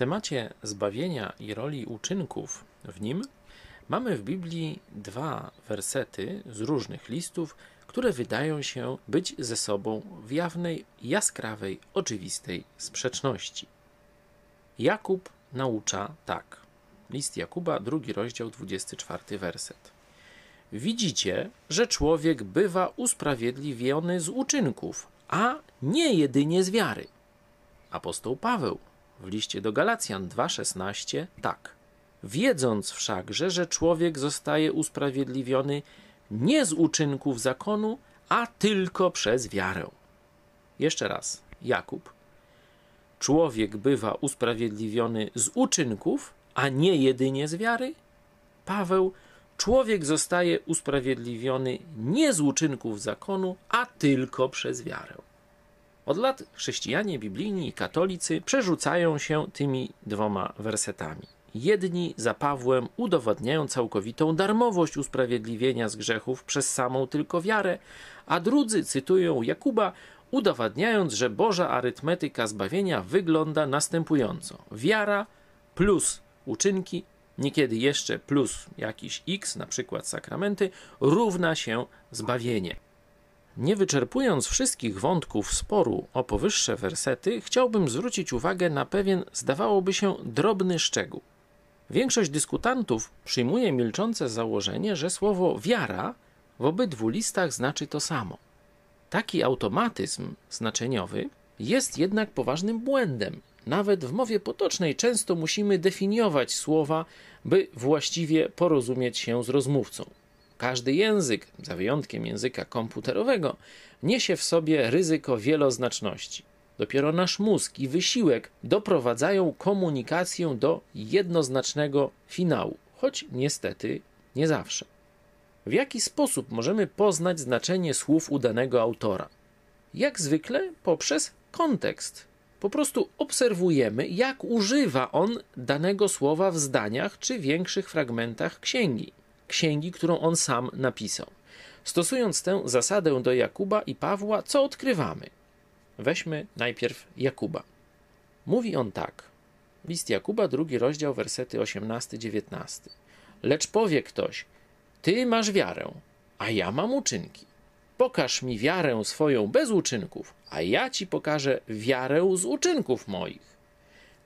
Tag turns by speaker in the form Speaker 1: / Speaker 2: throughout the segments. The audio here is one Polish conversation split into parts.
Speaker 1: temacie zbawienia i roli uczynków w nim mamy w Biblii dwa wersety z różnych listów, które wydają się być ze sobą w jawnej, jaskrawej, oczywistej sprzeczności. Jakub naucza tak. List Jakuba, drugi rozdział, 24 werset. Widzicie, że człowiek bywa usprawiedliwiony z uczynków, a nie jedynie z wiary. Apostoł Paweł w liście do Galacjan 2:16 tak. Wiedząc wszakże, że człowiek zostaje usprawiedliwiony nie z uczynków zakonu, a tylko przez wiarę. Jeszcze raz, Jakub. Człowiek bywa usprawiedliwiony z uczynków, a nie jedynie z wiary? Paweł, człowiek zostaje usprawiedliwiony nie z uczynków zakonu, a tylko przez wiarę. Od lat chrześcijanie biblijni i katolicy przerzucają się tymi dwoma wersetami. Jedni za Pawłem udowadniają całkowitą darmowość usprawiedliwienia z grzechów przez samą tylko wiarę, a drudzy cytują Jakuba, udowadniając, że Boża arytmetyka zbawienia wygląda następująco: wiara plus uczynki, niekiedy jeszcze plus jakiś x, na przykład sakramenty, równa się zbawienie. Nie wyczerpując wszystkich wątków sporu o powyższe wersety, chciałbym zwrócić uwagę na pewien, zdawałoby się, drobny szczegół. Większość dyskutantów przyjmuje milczące założenie, że słowo wiara w obydwu listach znaczy to samo. Taki automatyzm znaczeniowy jest jednak poważnym błędem. Nawet w mowie potocznej często musimy definiować słowa, by właściwie porozumieć się z rozmówcą. Każdy język, za wyjątkiem języka komputerowego, niesie w sobie ryzyko wieloznaczności. Dopiero nasz mózg i wysiłek doprowadzają komunikację do jednoznacznego finału, choć niestety nie zawsze. W jaki sposób możemy poznać znaczenie słów udanego autora? Jak zwykle poprzez kontekst. Po prostu obserwujemy, jak używa on danego słowa w zdaniach czy większych fragmentach księgi księgi, którą on sam napisał. Stosując tę zasadę do Jakuba i Pawła, co odkrywamy? Weźmy najpierw Jakuba. Mówi on tak. List Jakuba, drugi rozdział, wersety 18-19. Lecz powie ktoś: Ty masz wiarę, a ja mam uczynki. Pokaż mi wiarę swoją bez uczynków, a ja ci pokażę wiarę z uczynków moich.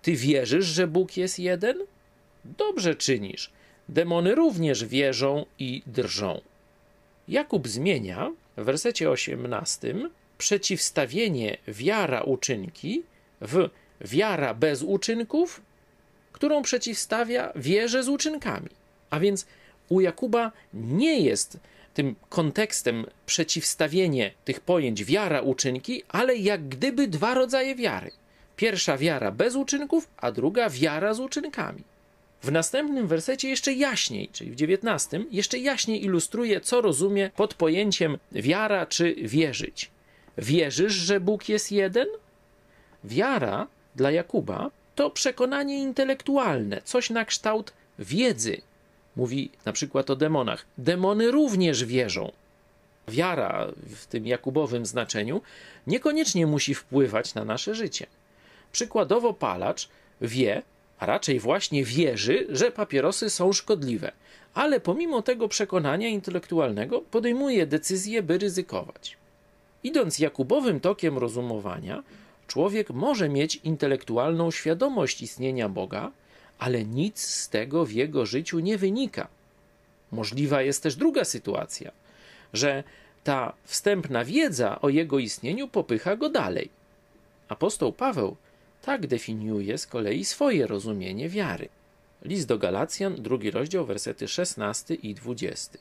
Speaker 1: Ty wierzysz, że Bóg jest jeden? Dobrze czynisz. Demony również wierzą i drżą. Jakub zmienia w wersecie 18 przeciwstawienie wiara uczynki w wiara bez uczynków, którą przeciwstawia wierze z uczynkami. A więc u Jakuba nie jest tym kontekstem przeciwstawienie tych pojęć wiara uczynki, ale jak gdyby dwa rodzaje wiary. Pierwsza wiara bez uczynków, a druga wiara z uczynkami. W następnym wersecie jeszcze jaśniej, czyli w dziewiętnastym, jeszcze jaśniej ilustruje, co rozumie pod pojęciem wiara czy wierzyć. Wierzysz, że Bóg jest jeden? Wiara dla Jakuba to przekonanie intelektualne, coś na kształt wiedzy. Mówi na przykład o demonach. Demony również wierzą. Wiara w tym jakubowym znaczeniu niekoniecznie musi wpływać na nasze życie. Przykładowo palacz wie, a raczej właśnie wierzy, że papierosy są szkodliwe, ale pomimo tego przekonania intelektualnego podejmuje decyzję, by ryzykować. Idąc jakubowym tokiem rozumowania, człowiek może mieć intelektualną świadomość istnienia Boga, ale nic z tego w jego życiu nie wynika. Możliwa jest też druga sytuacja, że ta wstępna wiedza o jego istnieniu popycha go dalej. Apostoł Paweł tak definiuje z kolei swoje rozumienie wiary. List do Galacjan, drugi rozdział, wersety 16 i 20.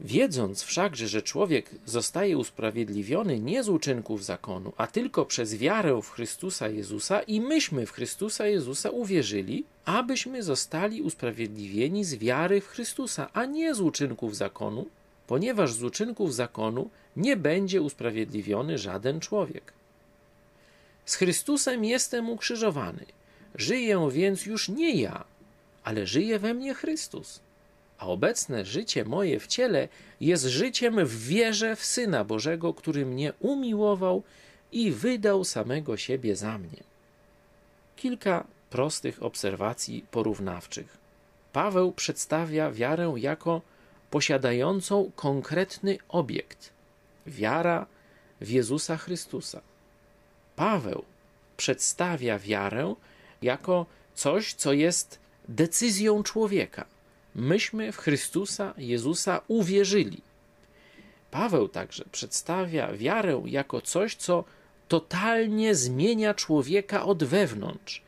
Speaker 1: Wiedząc wszakże, że człowiek zostaje usprawiedliwiony nie z uczynków zakonu, a tylko przez wiarę w Chrystusa Jezusa, i myśmy w Chrystusa Jezusa uwierzyli, abyśmy zostali usprawiedliwieni z wiary w Chrystusa, a nie z uczynków zakonu, ponieważ z uczynków zakonu nie będzie usprawiedliwiony żaden człowiek. Z Chrystusem jestem ukrzyżowany. Żyję więc już nie ja, ale żyje we mnie Chrystus. A obecne życie moje w ciele jest życiem w wierze w Syna Bożego, który mnie umiłował i wydał samego siebie za mnie. Kilka prostych obserwacji porównawczych. Paweł przedstawia wiarę jako posiadającą konkretny obiekt wiara w Jezusa Chrystusa. Paweł przedstawia wiarę jako coś, co jest decyzją człowieka. Myśmy w Chrystusa Jezusa uwierzyli. Paweł także przedstawia wiarę jako coś, co totalnie zmienia człowieka od wewnątrz.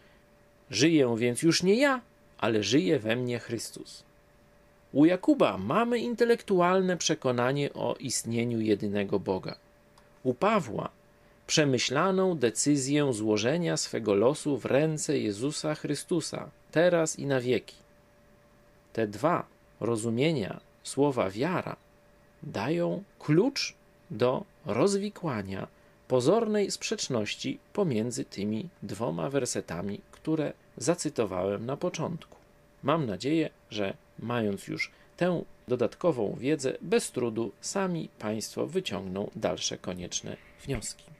Speaker 1: Żyję więc już nie ja, ale żyje we mnie Chrystus. U Jakuba mamy intelektualne przekonanie o istnieniu jedynego Boga. U Pawła przemyślaną decyzję złożenia swego losu w ręce Jezusa Chrystusa, teraz i na wieki. Te dwa rozumienia słowa wiara dają klucz do rozwikłania pozornej sprzeczności pomiędzy tymi dwoma wersetami, które zacytowałem na początku. Mam nadzieję, że mając już tę dodatkową wiedzę, bez trudu sami Państwo wyciągną dalsze konieczne wnioski.